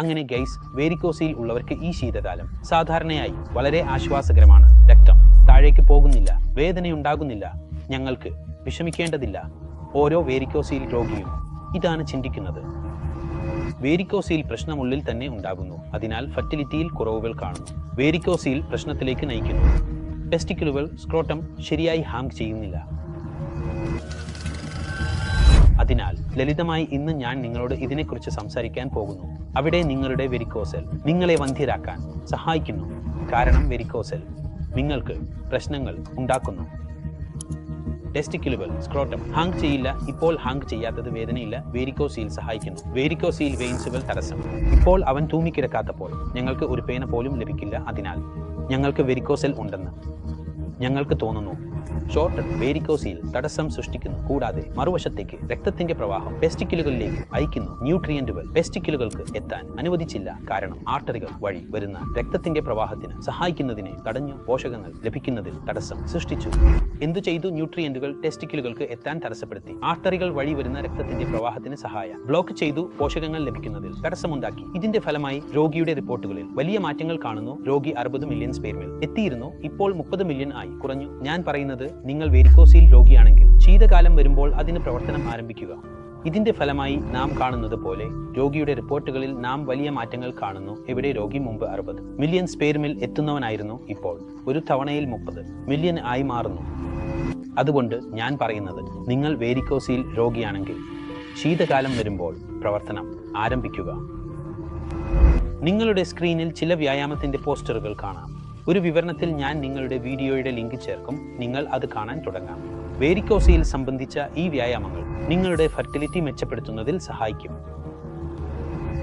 അങ്ങനെ ഗൈസ് വേരിക്കോസിയിൽ ഉള്ളവർക്ക് ഈ ശീതകാലം സാധാരണയായി വളരെ ആശ്വാസകരമാണ്. രക്തം താഴേക്ക് പോകുന്നില്ല വേദനയുണ്ടാകുന്നില്ല ഞങ്ങൾക്ക് വിഷമിക്കേണ്ടതില്ല. ഓരോ വേരിക്കോസിയിൽ രോഗിയും ഇതാണ് ചിന്തിക്കുന്നത്. വേരിക്കോസിയിൽ പ്രശ്നമുള്ളിൽ തന്നെ ഉണ്ടാകുന്നു അതിനാൽ ഫെർട്ടിലിറ്റിയിൽ കുറവുകൾ കാണുന്നു. വേരിക്കോസിയിൽ പ്രശ്നത്തിലേക്ക് നയിക്കുന്നു. ടെസ്റ്റിക്കുലുകൾ സ്ക്രോട്ടം ശരിയായി ഹാങ് ചെയ്യുന്നില്ല. അതിനാൽ ലളിതമായി ഇന്ന് ഞാൻ നിങ്ങളോട് ഇതിനെക്കുറിച്ച് സംസാരിക്കാൻ പോകുന്നു. അവിടെ നിങ്ങളുടെ വെരിക്കോസൽ നിങ്ങളെ വന്ധ്യരാക്കാൻ സഹായിക്കുന്നു. കാരണം വെരിക്കോസൽ നിങ്ങൾക്ക് പ്രശ്നങ്ങൾ ഉണ്ടാക്കുന്നു. ടെസ്റ്റിക്കിലുകൾ സ്ക്രോട്ടം ഹാങ് ചെയ്യില്ല. ഇപ്പോൾ ഹാങ് ചെയ്യാത്തത് വേദനയില്ല. വേരിക്കോസിയിൽ സഹായിക്കുന്നു. വേരിക്കോസിയിൽ വെയിൻസുകൾ തടസ്സം. ഇപ്പോൾ അവൻ തൂങ്ങിക്കിടക്കാത്തപ്പോൾ ഞങ്ങൾക്ക് ഒരു പേന പോലും ലഭിക്കില്ല. അതിനാൽ ഞങ്ങൾക്ക് വെരിക്കോസൽ ഉണ്ടെന്ന് ഞങ്ങൾക്ക് തോന്നുന്നു. ഷോർട്ട് വേരിക്കോസിയിൽ തടസ്സം സൃഷ്ടിക്കുന്നു. കൂടാതെ മറുവശത്തേക്ക് രക്തത്തിന്റെ പ്രവാഹം പെസ്റ്റിക്കിലുകളിലേക്ക് അയക്കുന്നു ന്യൂട്രിയന്റുകൾ പെസ്റ്റിക്കിലുകൾക്ക് എത്താൻ അനുവദിച്ചില്ല. കാരണം ആർട്ടറികൾ വഴി വരുന്ന രക്തത്തിന്റെ പ്രവാഹത്തിന് സഹായിക്കുന്നതിനെ തടഞ്ഞു പോഷകങ്ങൾ ലഭിക്കുന്നതിൽ തടസ്സം സൃഷ്ടിച്ചു. എന്തു ചെയ്തു? ന്യൂട്രിയന്റുകൾ ടെസ്റ്റിക്കിലുകൾക്ക് എത്താൻ തടസ്സപ്പെടുത്തി. ആർട്ടറികൾ വഴി വരുന്ന രക്തത്തിന്റെ പ്രവാഹത്തിന് സഹായം ബ്ലോക്ക് ചെയ്തു പോഷകങ്ങൾ ലഭിക്കുന്നതിൽ തടസ്സമുണ്ടാക്കി. ഇതിന്റെ ഫലമായി രോഗിയുടെ റിപ്പോർട്ടുകളിൽ വലിയ മാറ്റങ്ങൾ കാണുന്നു. രോഗി അറുപത് മില്യൺ സ്പേർമിൽ എത്തിയിരുന്നു. ഇപ്പോൾ മുപ്പത് മില്യൺ ആയി കുറഞ്ഞു. ഞാൻ പറയുന്നത് നിങ്ങൾ വെരിക്കോസിൽ രോഗിയാണെങ്കിൽ ശീതകാലം വരുമ്പോൾ അതിന് പ്രവർത്തനം ആരംഭിക്കുക. ഇതിന്റെ ഫലമായി നാം കാണുന്നത് പോലെ രോഗിയുടെ റിപ്പോർട്ടുകളിൽ നാം വലിയ മാറ്റങ്ങൾ കാണുന്നു. ഇവിടെ രോഗി മുമ്പ് അറുപത്. മില്യൺ സ്പേർമിൽ എത്തുന്നവനായിരുന്നു ഇപ്പോൾ. ഒരു തവണയിൽ മുപ്പത്. മില്യൺ ആയി മാറുന്നു. അതുകൊണ്ട് ഞാൻ പറയുന്നത് നിങ്ങൾ വേരിക്കോസിൽ രോഗിയാണെങ്കിൽ ശീതകാലം വരുമ്പോൾ പ്രവർത്തനം ആരംഭിക്കുക. നിങ്ങളുടെ സ്ക്രീനിൽ ചില വ്യായാമത്തിന്റെ പോസ്റ്ററുകൾ കാണാം. ഒരു വിവരണത്തിൽ ഞാൻ നിങ്ങളുടെ വീഡിയോയുടെ ലിങ്ക് ചേർക്കും. നിങ്ങൾ അത് കാണാൻ തുടങ്ങാം. വേരിക്കോസയിൽ സംബന്ധിച്ച ഈ വ്യായാമങ്ങൾ നിങ്ങളുടെ ഫെർട്ടിലിറ്റി മെച്ചപ്പെടുത്തുന്നതിൽ സഹായിക്കും.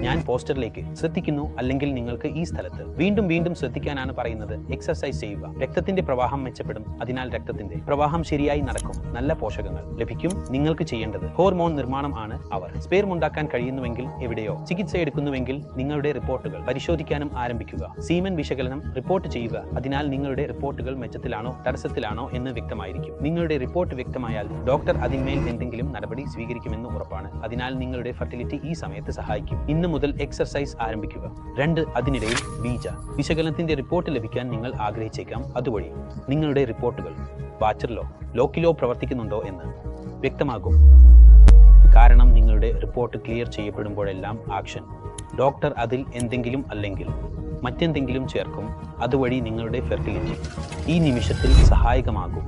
ഞാൻ പോസ്റ്ററിലേക്ക് ശ്രദ്ധിക്കുന്നു അല്ലെങ്കിൽ നിങ്ങൾക്ക് ഈ സ്ഥലത്ത് വീണ്ടും വീണ്ടും ശ്രദ്ധിക്കാനാണ് പറയുന്നത്. എക്സർസൈസ് ചെയ്യുക. രക്തത്തിന്റെ പ്രവാഹം മെച്ചപ്പെടും. അതിനാൽ രക്തത്തിന്റെ പ്രവാഹം ശരിയായി നടക്കും. നല്ല പോഷകങ്ങൾ ലഭിക്കും. നിങ്ങൾക്ക് ചെയ്യേണ്ടത് ഹോർമോൺ നിർമ്മാണം ആണ് അവർ. സ്പേർം ഉണ്ടാക്കാൻ കഴിയുന്നുവെങ്കിൽ എവിടെയോ ചികിത്സ എടുക്കുന്നുവെങ്കിൽ നിങ്ങളുടെ റിപ്പോർട്ടുകൾ പരിശോധിക്കാനും ആരംഭിക്കുക. സീമൻ വിശകലനം റിപ്പോർട്ട് ചെയ്യുക. അതിനാൽ നിങ്ങളുടെ റിപ്പോർട്ടുകൾ മെച്ചത്തിലാണോ തടസ്സത്തിലാണോ എന്ന് വ്യക്തമായിരിക്കും. നിങ്ങളുടെ റിപ്പോർട്ട് വ്യക്തമായാൽ ഡോക്ടർ അതിന്മേൽ എന്തെങ്കിലും നടപടി സ്വീകരിക്കുമെന്ന് ഉറപ്പാണ്. അതിനാൽ നിങ്ങളുടെ ഫെർട്ടിലിറ്റി ഈ സമയത്ത് സഹായിക്കും. ഇന്ന് മുതൽ എക്സർസൈസ് ആരംഭിക്കുക. രണ്ട് അതിനിടയിൽ ബീജ. വിശകലനത്തിന്റെ റിപ്പോർട്ട് ലഭിക്കാൻ നിങ്ങൾ ആഗ്രഹിച്ചേക്കാം. അതുവഴി നിങ്ങളുടെ റിപ്പോർട്ടുകൾ വാച്ചറിലോ ലോക്കിലോ പ്രവർത്തിക്കുന്നുണ്ടോ എന്ന് വ്യക്തമാകും കാരണം നിങ്ങളുടെ റിപ്പോർട്ട് ക്ലിയർ ചെയ്യപ്പെടുമ്പോഴെല്ലാം ആക്ഷൻ ഡോക്ടർ അതിൽ എന്തെങ്കിലും അല്ലെങ്കിൽ മറ്റെന്തെങ്കിലും ചേർക്കും. അതുവഴി നിങ്ങളുടെ ഫെർട്ടിലിറ്റി ഈ നിമിഷത്തിൽ സഹായകമാകും.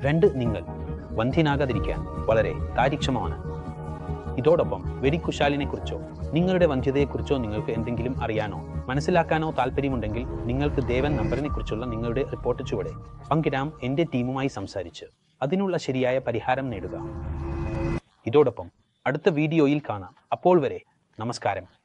രണ്ട് നിങ്ങൾ വന്ധ്യനാകാതിരിക്കാൻ വളരെ കാര്യക്ഷമമാണ്. ഇതോടൊപ്പം വെരിക്കുശാലിനെ കുറിച്ചോ നിങ്ങളുടെ വന്ധ്യതയെക്കുറിച്ചോ നിങ്ങൾക്ക് എന്തെങ്കിലും അറിയാനോ മനസ്സിലാക്കാനോ താല്പര്യമുണ്ടെങ്കിൽ നിങ്ങൾക്ക് ദേവൻ നമ്പറിനെ കുറിച്ചുള്ള നിങ്ങളുടെ റിപ്പോർട്ട് ചുവടെ പങ്കിടാം എന്റെ ടീമുമായി സംസാരിച്ച്. അതിനുള്ള ശരിയായ പരിഹാരം നേടുക. ഇതോടൊപ്പം അടുത്ത വീഡിയോയിൽ കാണാം. അപ്പോൾ വരെ നമസ്കാരം.